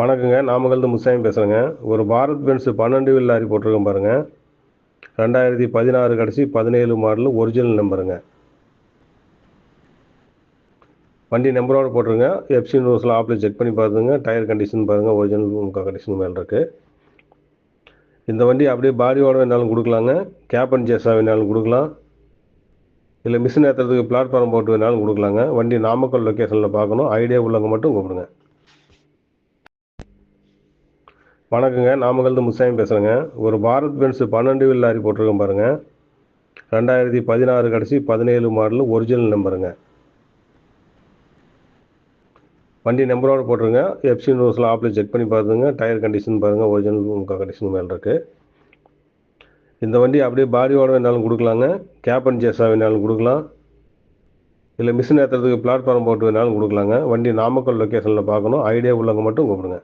வணக்கங்க. நாமக்கல்ந்து முசாயம் பேசுகிறேங்க ஒரு பாரத் பென்ஸ் பன்னெண்டு வீல் லாரி போட்டிருக்கேன் பாருங்கள் ரெண்டாயிரத்தி பதினாறு கடைசி பதினேழு மாடல் ஒரிஜினல் நம்பருங்க வண்டி நம்பரோடு போட்டிருங்க. எஃப்சி நியூஸில் ஆப்பில் செக் பண்ணி பார்த்துங்க டயர் கண்டிஷன் பாருங்கள் ஒரிஜினல் கண்டிஷன் மேலே இருக்குது இந்த வண்டி அப்படியே பாடியோட வேணாலும் கொடுக்கலாங்க. கேப் அண்ட் ஜேஸாக வேணாலும் கொடுக்கலாம். இல்லை மிஷின் ஏற்றுறதுக்கு பிளாட்ஃபார்ம் போட்டு வேணாலும் கொடுக்கலாங்க. வண்டி நாமக்கல் லொக்கேஷனில் பார்க்கணும். ஐடியா உள்ளவங்க மட்டும் கூப்பிடுங்க. வணக்கங்க நாமக்கல்ந்து முசாயம் பேசுகிறேங்க ஒரு பாரத் பென்ஸ் பன்னெண்டு வீல் லாரி போட்டிருக்கேன் பாருங்கள் ரெண்டாயிரத்தி பதினாறு கடைசி பதினேழு மாடல் ஒரிஜினல் நம்பருங்க. வண்டி நம்பரோடு போட்டுருங்க. எஃப்சி நியூஸில் ஆப்பில் செக் பண்ணி பார்த்துங்க டயர் கண்டிஷன் பாருங்கள் ஒரிஜினல் கண்டிஷன் மேலே இருக்குது இந்த வண்டி அப்படியே பாடியோட வேணாலும் கொடுக்கலாங்க. கேப் அண்ட் ஜேஸாக வேணாலும் கொடுக்கலாம். இல்லை மிஷின் ஏற்றுறதுக்கு பிளாட்ஃபார்ம் போட்டு வேணாலும் கொடுக்கலாங்க. வண்டி நாமக்கல் லொக்கேஷனில் பார்க்கணும். ஐடியா உள்ளவங்க மட்டும் கூப்பிடுங்க.